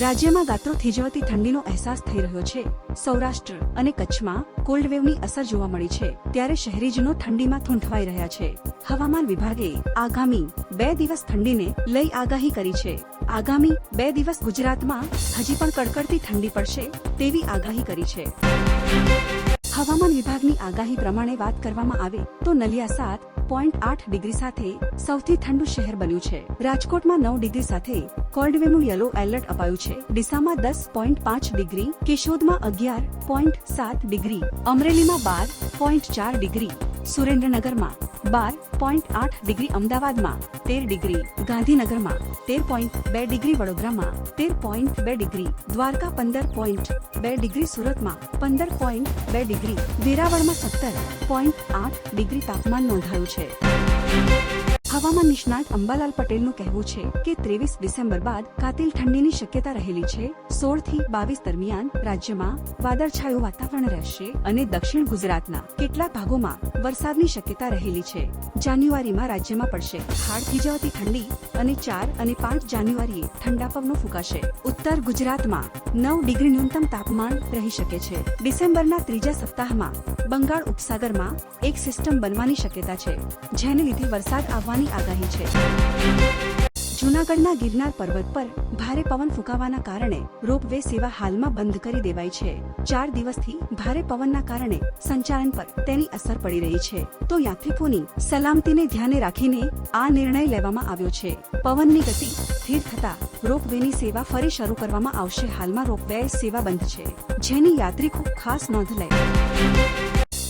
રાજ્યમાં ગાત્રો થીજવતી ઠંડીનો અહેસાસ થઈ રહ્યો છે. સૌરાષ્ટ્ર અને કચ્છમાં કોલ્ડ વેવની અસર જોવા મળી છે. ત્યારે શહેરીજનો ઠંડીમાં થૂંઠવાઈ રહ્યા છે. હવામાન વિભાગે આગામી બે દિવસ ઠંડીને લઈ આગાહી કરી છે. આગામી બે દિવસ ગુજરાતમાં હજી પણ કડકડતી ઠંડી પડશે તેવી આગાહી કરી છે. હવામાન વિભાગની આગાહી પ્રમાણે વાત કરવામાં આવે તો નલિયા સાત પોઈન્ટ આઠ ડિગ્રી સાથે સૌથી ઠંડુ શહેર બન્યું છે. રાજકોટમાં નવ ડિગ્રી સાથે કોલ્ડવેનું યલો એલર્ટ અપાયું છે. ડીસામાં દસ પોઈન્ટ પાંચ ડિગ્રી, કેશોદમાં અગિયાર પોઈન્ટ સાત ડિગ્રી, અમરેલીમાં બાર પોઈન્ટ ચાર ડિગ્રી સુરેન્દ્રનગરમાં બાર પોઈન્ટ આઠ ડિગ્રી અમદાવાદમાં તેર ડિગ્રી ગાંધીનગરમાં તેર પોઈન્ટ બે ડિગ્રી વડોદરામાં તેર પોઈન્ટ બે ડિગ્રી દ્વારકા પંદર પોઈન્ટ બે ડિગ્રી સુરતમાં પંદર પોઈન્ટ બે ડિગ્રી વેરાવળમાં સત્તર પોઈન્ટ આઠ ડિગ્રી તાપમાન નોંધાયું છે. હવામાન નિષ્ણાત અંબાલાલ પટેલનું કહેવું છે કે ત્રેવીસ ડિસેમ્બર બાદ કાતિલ ઠંડીની શક્યતા રહેલી છે. સોળથી બાવીસ દરમિયાન રાજ્યમાં વાદળછાયું વાતાવરણ રહેશે અને દક્ષિણ ગુજરાતના કેટલાક ભાગોમાં વરસાદની શક્યતા રહેલી છે. જાન્યુઆરીમાં રાજ્યમાં પડશે હાડ થીજવતી ઠંડી અને ચાર અને પાંચ જાન્યુઆરીએ ઠંડા પવનો ફૂંકાશે. ઉત્તર ગુજરાતમાં નવ ડિગ્રી ન્યૂનતમ તાપમાન રહી શકે છે. ડિસેમ્બરના ત્રીજા સપ્તાહમાં બંગાળ ઉપસાગરમાં એક સિસ્ટમ બનવાની શક્યતા છે, જેને લીધે વરસાદ આવવાની આગાહી છે. જૂનાગઢના ગિરનાર પર્વત પર ભારે પવન ફૂંકાવાના કારણે રોપવે સેવા હાલમાં બંધ કરી દેવાઈ છે. ચાર દિવસથી ભારે પવનના કારણે સંચાલન પર તેની અસર પડી રહી છે. તો યાત્રિકોની સલામતીને ધ્યાને રાખીને આ નિર્ણય લેવામાં આવ્યો છે. પવનની ગતિ સ્થિર થતા રોપવેની સેવા ફરી શરૂ કરવામાં આવશે. હાલમાં રોપવે સેવા બંધ છે. જેની યાત્રિકો ખાસ નોંધ લે.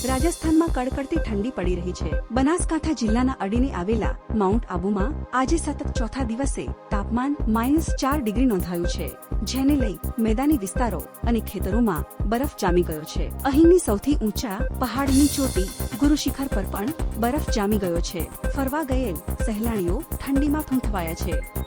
રાજસ્થાનમાં કડકડતી ઠંડી પડી રહી છે. બનાસકાંઠા જિલ્લાના અડીને આવેલા માઉન્ટ આબુમાં આજે સતત ચોથા દિવસે તાપમાન માઇનસ ચાર ડિગ્રી નોંધાયું છે, જેને લઈ મેદાની વિસ્તારો અને ખેતરોમાં બરફ જામી ગયો છે. અહીંની સૌથી ઊંચા પહાડની ચોટી ગુરુશિખર પર પણ બરફ જામી ગયો છે. ફરવા ગયેલ સહેલાણીઓ ઠંડીમાં ફૂંઠવાયા છે.